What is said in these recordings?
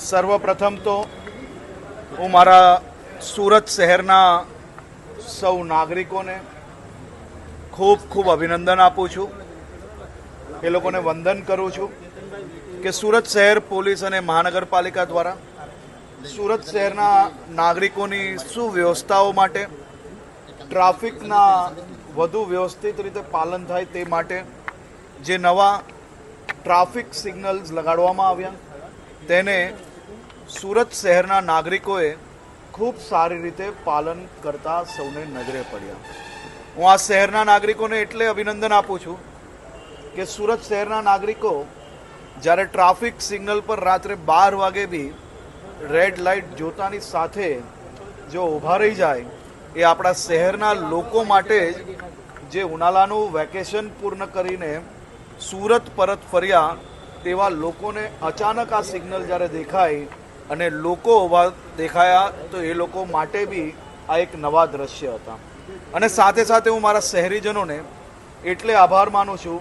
સર્વપ્રથમ તો હું મારા સુરત શહેરના સૌ નાગરિકોને ખૂબ ખૂબ અભિનંદન આપું છું. એ લોકોને વંદન કરું છું કે સુરત શહેર પોલીસ અને મહાનગરપાલિકા દ્વારા સુરત શહેરના નાગરિકોની સુવ્યવસ્થાઓ માટે, ટ્રાફિકના વધુ વ્યવસ્થિત રીતે પાલન થાય તે માટે, જે નવા ટ્રાફિક સિગ્નલ્સ લગાડવામાં આવ્યા. તેને સુરત શહેરના નાગરિકોએ ખૂબ સારી રીતે પાલન કરતા સૌને નજરે પડ્યા. હું આ શહેરના નાગરિકોને એટલે અભિનંદન આપું છું કે સુરત શહેરના નાગરિકો જ્યારે ટ્રાફિક સિગ્નલ પર રાત્રે બાર વાગે બી રેડ લાઇટ જોતાની સાથે જો ઊભા રહી જાય, એ આપણા શહેરના લોકો માટે જ જે ઉનાળાનું વેકેશન પૂર્ણ કરીને સુરત, પરત ફર્યા તેવા લોકોને અચાનક આ સિગ્નલ જ્યારે દેખાય અને લોકો ઊભા દેખાયા, તો એ લોકો માટે બી આ એક નવા દ્રશ્ય હતા. અને સાથે સાથે હું મારા શહેરીજનોને એટલે આભાર માનું છું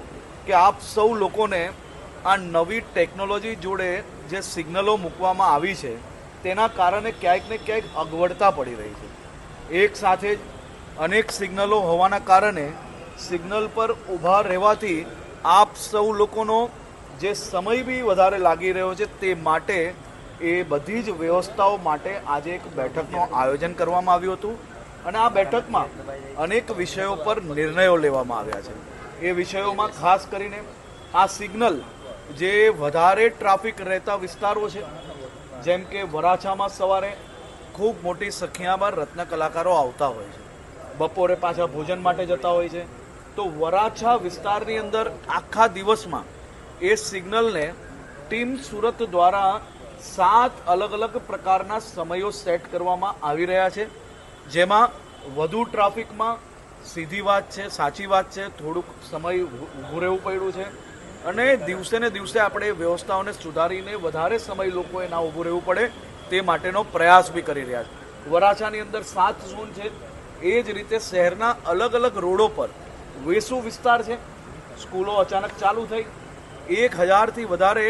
કે આપ સૌ લોકોને આ નવી ટેકનોલોજી જોડે જે સિગ્નલો મૂકવામાં આવી છે, તેના કારણે ક્યાંક ને ક્યાંક અગવડતા પડી રહી છે. એક સાથે જ અનેક સિગ્નલો હોવાના કારણે સિગ્નલ પર ઊભા રહેવાથી આપ સૌ લોકોનો જે સમય બી વધારે લાગી રહ્યો છે તે માટે એ બધી જ વ્યવસ્થાઓ માટે આજે એક બેઠકનું આયોજન કરવામાં આવ્યું હતું. અને આ બેઠકમાં અનેક વિષયો પર નિર્ણયો લેવામાં આવ્યા છે. એ વિષયોમાં ખાસ કરીને આ સિગ્નલ જે વધારે ટ્રાફિક રહેતા વિસ્તારો છે, જેમ કે વરાછામાં સવારે ખૂબ મોટી સંખ્યામાં રત્ન કલાકારો આવતા હોય છે. બપોરે પાછા ભોજન માટે જતા હોય છે. તો વરાછા વિસ્તારની અંદર આખા દિવસમાં એ સિગ્નલને ટીમ સુરત દ્વારા સાત અલગ અલગ પ્રકારના સમયો સેટ કરવામાં આવી રહ્યા છે. જેમાં વધુ ટ્રાફિકમાં સીધી વાત છે, સાચી વાત છે, થોડુંક સમય ઊભું રહેવું પડ્યું છે. અને દિવસે ને દિવસે આપણે વ્યવસ્થાઓને સુધારીને વધારે સમય લોકોએ ના ઊભું રહેવું પડે તે માટેનો પ્રયાસ બી કરી રહ્યા છે. વરાછાની અંદર સાત ઝોન છે. એ જ રીતે શહેરના અલગ અલગ રોડો પર વેસુ વિસ્તાર છે. સ્કૂલો અચાનક ચાલુ થઈ. એક હજારથી વધારે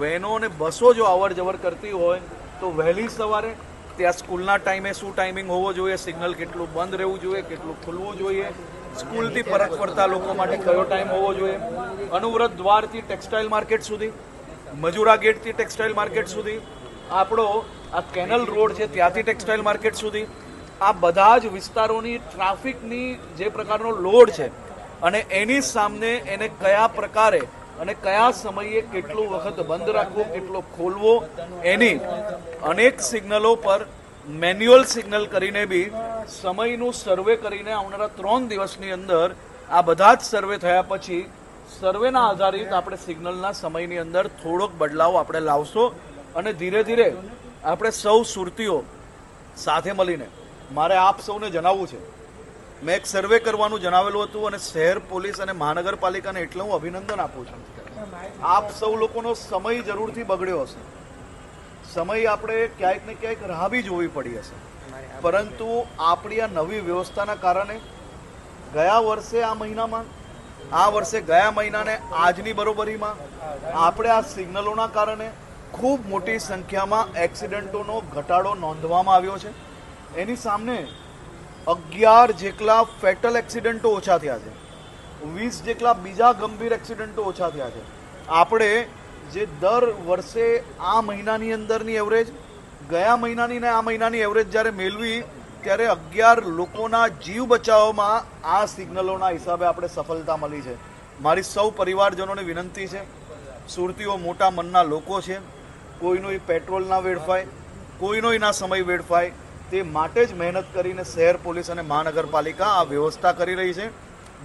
વેનો અને બસો જો અવર જવર કરતી હોય તો વહેલી સવારે ત્યાં સ્કૂલના ટાઈમે શું ટાઈમિંગ હોવો જોઈએ, સિગ્નલ કેટલું બંધ રહેવું જોઈએ, કેટલું ખુલવું જોઈએ, સ્કૂલથી પરત ફરતા લોકો માટે કયો ટાઈમ હોવો જોઈએ. અનુવ્રત દ્વારથી ટેક્સટાઇલ માર્કેટ સુધી, મજુરા ગેટથી ટેક્સટાઇલ માર્કેટ સુધી, આપણો આ કેનલ રોડ છે ત્યાંથી ટેક્સટાઇલ માર્કેટ સુધી આ બધા જ વિસ્તારોની ટ્રાફિકની જે પ્રકારનો લોડ છે અને એની સામે એને કયા પ્રકારે અને કયા સમયે કેટલું વખત બંધ રાખવો, કેટલો ખોલવો, એની અનેક સિગ્નલો પર મેન્યુઅલ સિગ્નલ કરીને બી સમયનું સર્વે કરીને આવનારા ત્રણ દિવસની અંદર આ બધા જ સર્વે થયા પછી સર્વેના આધારિત આપણે સિગ્નલના સમયની અંદર થોડોક બદલાવ આપણે લાવશો અને ધીરે ધીરે આપણે સૌ સુરતીઓ સાથે મળીને મારે આપ સૌને જણાવવું છે. મેં એક સર્વે કરવાનું જણાવેલું હતું અને શહેર પોલીસ અને મહાનગરપાલિકાને એટલે હું અભિનંદન આપું છું. આપ સૌ લોકોનો સમય જરૂરથી બગડ્યો હશે. સમય આપણે ક્યાંક ને ક્યાંક રાહ બી જોવી પડી હશે. પરંતુ આપણી આ નવી વ્યવસ્થાના કારણે ગયા વર્ષે આ મહિનામાં, આ વર્ષે ગયા મહિનાને આજની બરોબરીમાં આપણે આ સિગ્નલોના કારણે ખૂબ મોટી સંખ્યામાં એક્સિડન્ટોનો ઘટાડો નોંધવામાં આવ્યો છે. એની સામે અગિયાર જેટલા ફેટલ એક્સિડન્ટો ઓછા થયા છે. વીસ જેટલા બીજા ગંભીર એક્સિડન્ટો ઓછા થયા છે. આપણે જે દર વર્ષે આ મહિનાની અંદરની એવરેજ ગયા મહિનાની ને આ મહિનાની એવરેજ જ્યારે મેળવી, ત્યારે અગિયાર લોકોના જીવ બચાવવામાં આ સિગ્નલોના હિસાબે આપણે સફળતા મળી છે. મારી સૌ પરિવારજનોને વિનંતી છે, સુરતીઓ મોટા મનના લોકો છે, કોઈનો પેટ્રોલ ના વેડફાય, કોઈનો ના સમય વેડફાય તે માટે જ મહેનત કરીને શહેર પોલીસ અને મહાનગરપાલિકા આ વ્યવસ્થા કરી રહી છે.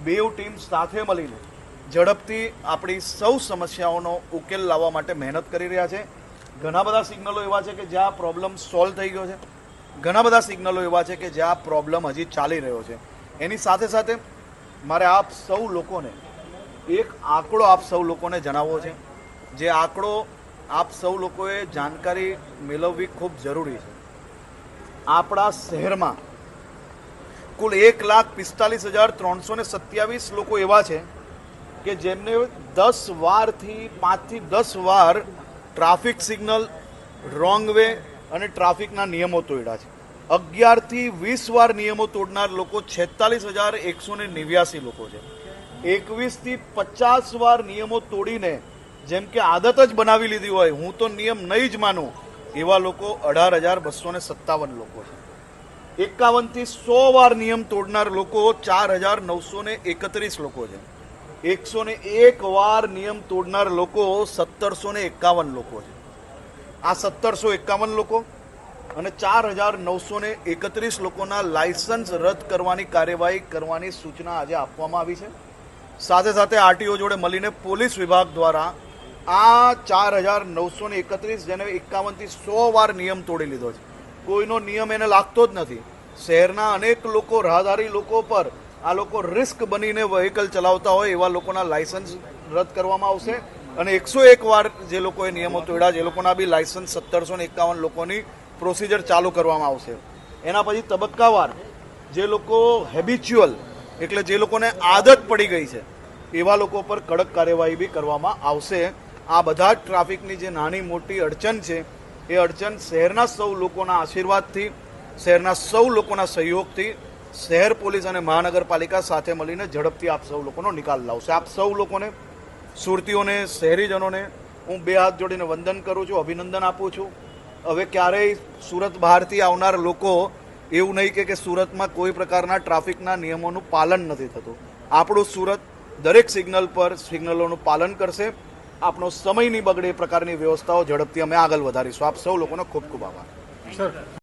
બે ટીમ સાથે મળીને ઝડપથી આપણી સૌ સમસ્યાઓનો ઉકેલ લાવવા માટે મહેનત કરી રહ્યા છે. ઘણા બધા સિગ્નલો એવા છે કે જ્યાં પ્રોબ્લેમ સોલ્વ થઈ ગયો છે. ઘણા બધા સિગ્નલો એવા છે કે જ્યાં પ્રોબ્લેમ હજી ચાલી રહ્યો છે. એની સાથે સાથે મારે આપ સૌ લોકોને એક આંકડો આપ સૌ લોકોને જણાવવો છે. જે આંકડો આપ સૌ લોકોએ જાણકારી મેળવવી ખૂબ જરૂરી છે. આપણા શહેરમાં કુલ એક લાખ પિસ્તાલીસ હજાર ત્રણસો ને સત્યાવીસ લોકો એવા છે કે જેમને દસ વારથી પાંચથી દસ વાર ટ્રાફિક સિગ્નલ રોંગ વે અને ટ્રાફિકના નિયમો તોડ્યા છે. અગિયારથી વીસ વાર નિયમો તોડનાર લોકો છેતાલીસ હજાર એકસો ને નેવ્યાસી લોકો છે. એકવીસથી પચાસ વાર નિયમો તોડીને જેમ કે આદત જ બનાવી લીધી હોય, હું તો નિયમ નહીં જ માનું એવા લોકો અઢાર હજાર બસો ને સત્તાવન લોકો છે. એકાવનથી સો વાર નિયમ તોડનાર લોકો ચાર હજાર નવસો ને એકત્રીસ લોકો છે. એકસો ને એક વાર નિયમ તોડનાર લોકો સત્તરસો ને એકાવન લોકો છે. આ સત્તરસો એકાવન લોકો અને ચાર હજાર નવસો ને એકત્રીસ લોકોના લાયસન્સ રદ કરવાની કાર્યવાહી કરવાની સૂચના આજે આપવામાં આવી છે. સાથે સાથે આરટીઓ જોડે મળીને પોલીસ વિભાગ દ્વારા આ ચાર હજાર નવસો ને એકત્રીસ જેને એકાવનથી સો વાર નિયમ તોડી લીધો છે. કોઈનો નિયમ એને લાગતો જ નથી. શહેરના અનેક લોકો, રાહદારી લોકો પર આ લોકો રિસ્ક બનીને વ્હીકલ ચલાવતા હોય એવા લોકોના લાયસન્સ રદ કરવામાં આવશે. અને એકસો એક વાર જે લોકોએ નિયમો તોડ્યા જે લોકોના બી લાયસન્સ સત્તરસો ને એકાવન લોકોની પ્રોસિજર ચાલુ કરવામાં આવશે. એના પછી તબક્કાવાર જે લોકો હેબિચ્યુઅલ એટલે જે લોકોને આદત પડી ગઈ છે, એવા લોકો પર કડક કાર્યવાહી બી કરવામાં આવશે. આ બધા જ ટ્રાફિકની જે નાની મોટી અડચણ છે, એ અડચણ શહેરના સૌ લોકોના આશીર્વાદથી, શહેરના સૌ લોકોના સહયોગથી શહેર પોલીસ અને મહાનગરપાલિકા સાથે મળીને ઝડપથી આપ સૌ લોકોનો નિકાલ લાવશે. આપ સૌ લોકોને, સુરતીઓને, શહેરીજનોને હું બે હાથ જોડીને વંદન કરું છું, અભિનંદન આપું છું. હવે ક્યારેય સુરત બહારથી આવનાર લોકો એવું નહીં કે સુરતમાં કોઈ પ્રકારના ટ્રાફિકના નિયમોનું પાલન નથી થતું. આપણું સુરત દરેક સિગ્નલ પર સિગ્નલોનું પાલન કરશે. આપણો સમય નહીં બગડે એ પ્રકારની વ્યવસ્થાઓ ઝડપથી અમે આગળ વધારીશું. આપ સૌ લોકોનો ખૂબ ખૂબ આભાર. સર